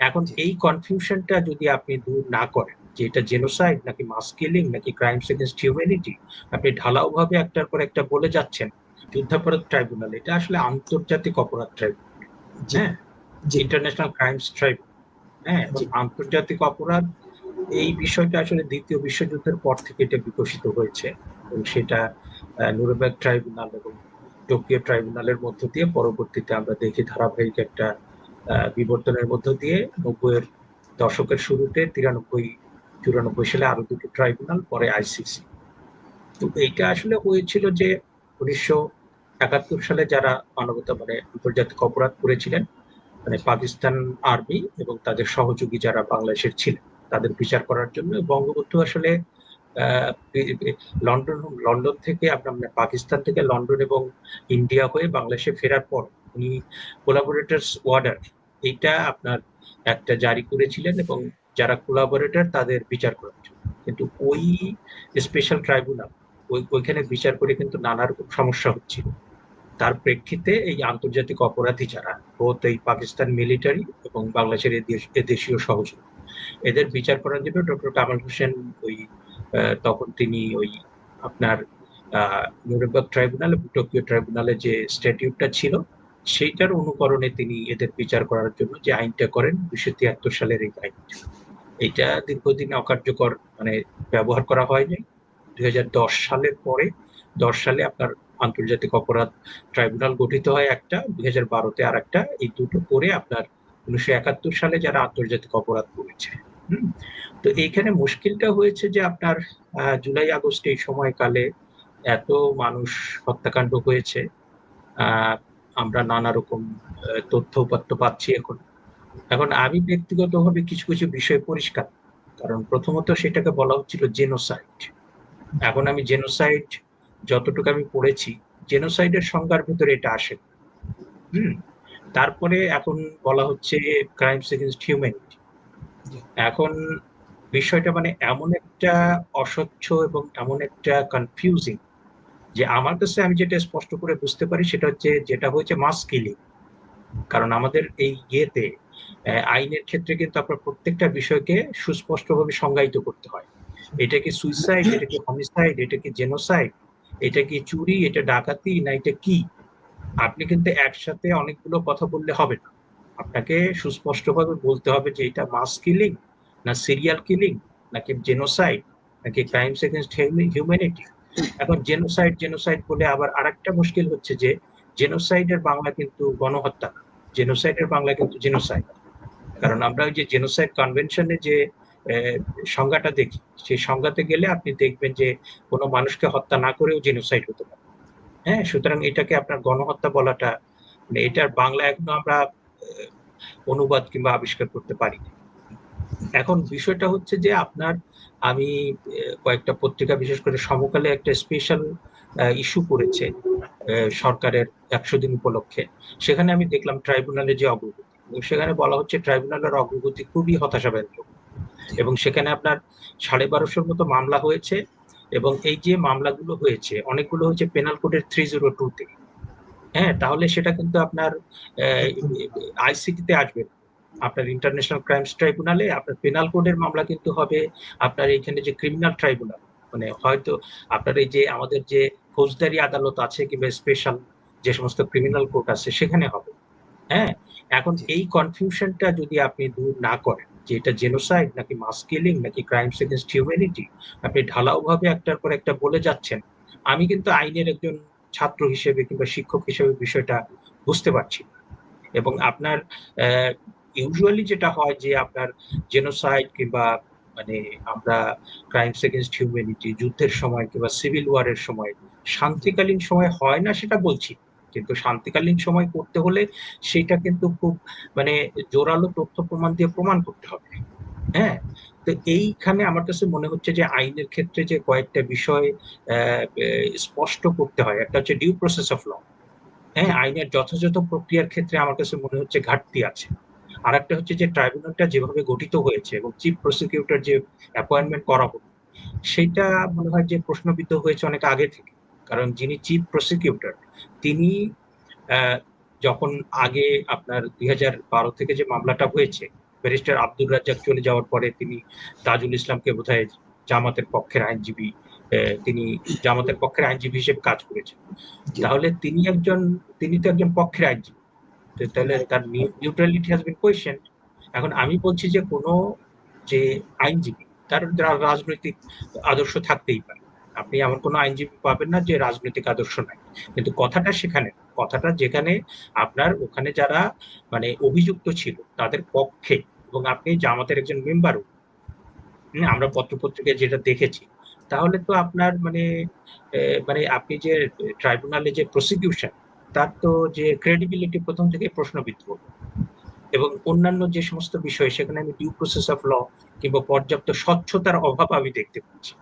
এখন এই কনফিউশনটা যদি আপনি দূর না করেন যে এটা জেনোসাইড নাকি মাস কিলিং নাকি ক্রাইমস এগেনস্ট হিউম্যানিটি আপনি ঢালাও ভাবে একটার পর একটা বলে যাচ্ছেন যুদ্ধাপরাধ ট্রাইব্যুনাল এটা আসলে আন্তর্জাতিক অপরাধ ট্রাইব্যুনাল হ্যাঁ? যে ইন্টারন্যাশনাল ক্রাইমস ট্রাইব্যুনাল হ্যাঁ? আন্তর্জাতিক অপরাধ এই বিষয়টা আসলে দ্বিতীয় বিশ্বযুদ্ধের পর থেকে এটা বিকশিত হয়েছে এবং সেটা নুরবেগ ট্রাইব্যুনাল এবং টোকিও ট্রাইব্যুনালের মধ্য দিয়ে পরবর্তীতে আমরা দেখি ধারাবাহিক একটা বিবর্তনের মধ্য দিয়ে নব্বইয়ের দশকের শুরুতে তিরানব্বই, চুরানব্বই সালে আরও দুটো ট্রাইব্যুনাল, পরে আইসিসি। তো এইটা আসলে হয়েছিল যে উনিশশো একাত্তর সালে যারা মানবতা মানে আন্তর্জাতিক অপরাধ করেছিলেন মানে পাকিস্তান আর্মি এবং তাদের সহযোগী যারা বাংলাদেশের ছিলেন, তাদের বিচার করার জন্য বঙ্গবন্ধু আসলে লন্ডন লন্ডন থেকে আপনার মানে পাকিস্তান থেকে লন্ডন এবং ইন্ডিয়া হয়ে বাংলাদেশে ফেরার পর উনি কোলাবোরেটার্স ওয়ার্ডার এইটা আপনার একটা জারি করেছিলেন এবং যারা কোলাবোরেটর তাদের বিচার করার জন্য কিন্তু ওই স্পেশাল ট্রাইব্যুনাল ওই, ওইখানে বিচার করে কিন্তু নানা রকম সমস্যা হচ্ছিল। তার প্রেক্ষিতে এই আন্তর্জাতিক অপরাধী যারা বোধ এই পাকিস্তান মিলিটারি এবং বাংলাদেশের দেশীয় সহযোগী, এদের বিচার করার জন্য ডক্টর কামাল হোসেন ওই তখন তিনি ওই আপনার নিউরেমবার্গ ট্রাইব্যুনাল এবং টোকিও ট্রাইব্যুনালে যে স্ট্যাটিউটটা ছিল সেইটার অনুকরণে তিনি এদের বিচার করার জন্য যে আইনটা করেন দুশো তিয়াত্তর সালের এই আইন। এটা দীর্ঘদিন অকার্যকর মানে ব্যবহার করা হয়নি। দুই সালের পরে, দশ সালে আপনার আন্তর্জাতিক অপরাধ ট্রাইব্যুনাল গঠিত হয় একটা, দুই হাজার বারোতে আর একটা, এই দুটো করে আপনার উনিশশো একাত্তর সালে যারা আন্তর্জাতিক অপরাধ করেছে। তো এইখানে মুশকিলটা হয়েছে যে আপনার জুলাই আগস্ট এই সময়কালে এত মানুষ হত্যাকাণ্ড হয়েছে। আমরা নানা রকম তথ্য উপাত্ত পাচ্ছি এখন। এখন আমি ব্যক্তিগতভাবে কিছু কিছু বিষয় পরিষ্কার। কারণ প্রথমত সেটাকে বলা হচ্ছিল জেনোসাইড এখন আমি জেনোসাইড যতটুকু আমি পড়েছি জেনোসাইডের সংজ্ঞার ভিতরে এটা আসে। হুম? তারপরে এখন বলা হচ্ছে ক্রাইমস এগেনস্ট হিউম্যানিটি এখন বিষয়টা মানে এমন একটা অস্বচ্ছ এবং এমন একটা কনফিউজিং যে আমার কাছে আমি যেটা স্পষ্ট করে বুঝতে পারি সেটা হচ্ছে যেটা হয়েছে মাস কিলিং কারণ আমাদের এই ইয়েতে আইনের ক্ষেত্রে কিন্তু আপনার প্রত্যেকটা বিষয়কে সুস্পষ্টভাবে সংজ্ঞায়িত করতে হয়। এটা কি সুইসাইড এটা কি হোমিসাইড এটা কি জেনোসাইড এটা কি চুরি, এটা ডাকাতি, না এটা কি? আপনি কিন্তু একসাথে অনেকগুলো কথা বললে হবে না। আপনাকে সুস্পষ্টভাবে বলতে হবে যে এটা মাস কিলিং না সিরিয়াল কিলিং নাকি জেনোসাইড নাকি ক্রাইমস এগেনস্ট হিউম্যানিটি এখন জেনোসাইড জেনোসাইড বলে আবার আরেকটা মুশকিল হচ্ছে যে জেনোসাইডের বাংলা কিন্তু গণহত্যা। জেনোসাইডের বাংলা কিন্তু জেনোসাইড কারণ আমরা ওই যে জেনোসাইড কনভেনশনে যে সংজ্ঞাটা দেখি, সেই সংজ্ঞাতে গেলে আপনি দেখবেন যে, কোনো মানুষকে হত্যা না করেও জেনোসাইড হতে পারে। হ্যাঁ সুতরাং এটাকে আপনার গণহত্যা বলাটা মানে এটার বাংলা এখনও আমরা অনুবাদ কিংবা আবিষ্কার করতে পারি এখন বিষয়টা হচ্ছে যে আপনার, আমি কয়েকটা পত্রিকা, বিশেষ করে সমকালে একটা স্পেশাল ইস্যু করেছে সরকারের একশো দিন উপলক্ষে। সেখানে আমি দেখলাম ট্রাইব্যুনালের যে অগ্রগতি সেখানে বলা হচ্ছে ট্রাইব্যুনালের অগ্রগতি খুবই হতাশাব্যঞ্জক। এবং সেখানে আপনার সাড়ে বারোশোর মতো মামলা হয়েছে, এবং এই যে মামলাগুলো হয়েছে, অনেকগুলো হচ্ছে পেনাল কোডের থ্রি জিরো টুতে হ্যাঁ তাহলে সেটা কিন্তু আপনার আইসিটিতে আসবে আপনার ইন্টারন্যাশনাল ক্রাইমস ট্রাইব্যুনালে আপনার পেনাল কোডের মামলা কিন্তু হবে আপনার এইখানে যে ক্রিমিনাল ট্রাইব্যুনাল মানে হয়তো আপনার এই যে আমাদের যে ফৌজদারি আদালত আছে কিংবা স্পেশাল যে সমস্ত ক্রিমিনাল কোর্ট আছে সেখানে হবে। হ্যাঁ? এখন এই কনফিউশনটা যদি আপনি দূর না করেন যে এটা জেনোসাইড নাকি মাস কিলিং নাকি ক্রাইমস এগেনস্ট হিউম্যানিটি আপনি ঢালাওভাবে একটার পর একটা বলে যাচ্ছেন আমি কিন্তু আইনের একজন ছাত্র হিসেবে কিংবা শিক্ষক হিসেবে বিষয়টা বুঝতে পারছি এবং আপনার ইউজুয়ালি যেটা হয় যে আপনার জেনোসাইড কিংবা মানে আমরা ক্রাইমস এগেনস্ট হিউম্যানিটি যুদ্ধের সময় কিংবা সিভিল ওয়ারের সময় শান্তিকালীন সময় হয় না সেটা বলছি। কিন্তু শান্তিকালীন সময় করতে হলে সেটা কিন্তু খুব মানে জোরালো তথ্য প্রমাণ দিয়ে প্রমাণ করতে হবে। হ্যাঁ? তো এইখানে আমার কাছে মনে হচ্ছে যে আইনের ক্ষেত্রে যে কয়েকটা বিষয় স্পষ্ট করতে হয়। একটা হচ্ছে ডিউ প্রসেস অফ ল হ্যাঁ? আইনের যথাযথ প্রক্রিয়ার ক্ষেত্রে আমার কাছে মনে হচ্ছে ঘাটতি আছে। আর একটা হচ্ছে যে ট্রাইব্যুনালটা যেভাবে গঠিত হয়েছে এবং চিফ প্রসিকিউটর যে অ্যাপয়েন্টমেন্ট করা হলো সেটা মনে হয় যে প্রশ্নবিদ্ধ হয়েছে অনেক আগে থেকে। কারণ যিনি চিফ প্রসিকিউটর তিনি যখন আগে আপনার দুই বারো থেকে যে মামলাটা হয়েছে ব্যারিস্টার আব্দুর রাজ্জাক চলে যাওয়ার পরে তিনি তাজুল ইসলামকে বোধহয় জামাতের পক্ষের আইনজীবী তিনি জামাতের পক্ষের আইনজীবী হিসেবে কাজ করেছেন। তাহলে তিনি একজন তিনি তো একজন পক্ষের আইনজীবী। তাহলে তার নিউট্রালিটি হ্যাজ বিন কোয়েশ্চেন এখন আমি বলছি যে কোনো যে আইনজীবী, তার রাজনৈতিক আদর্শ থাকতেই পারে। আপনি এমন কোনো আইনজীবী পাবেন না যে রাজনৈতিক আদর্শ নাই। কিন্তু কথাটা সেখানে কথাটা যেখানে আপনার ওখানে যারা মানে অভিযুক্ত ছিল, তাদের পক্ষে। এবং আপনি জামাতের একজন মেম্বারও আমরা পত্রপত্রিকায় যেটা দেখেছি, তাহলে তো আপনার মানে মানে আপনি যে ট্রাইব্যুনালে যে প্রসিকিউশন তার তো যে ক্রেডিবিলিটি প্রথম থেকে প্রশ্নবিদ্ধ। এবং অন্যান্য যে সমস্ত বিষয়, সেখানে আমি ডিউ প্রসেস অফ ল কিংবা পর্যাপ্ত স্বচ্ছতার অভাব আমি দেখতে পাচ্ছি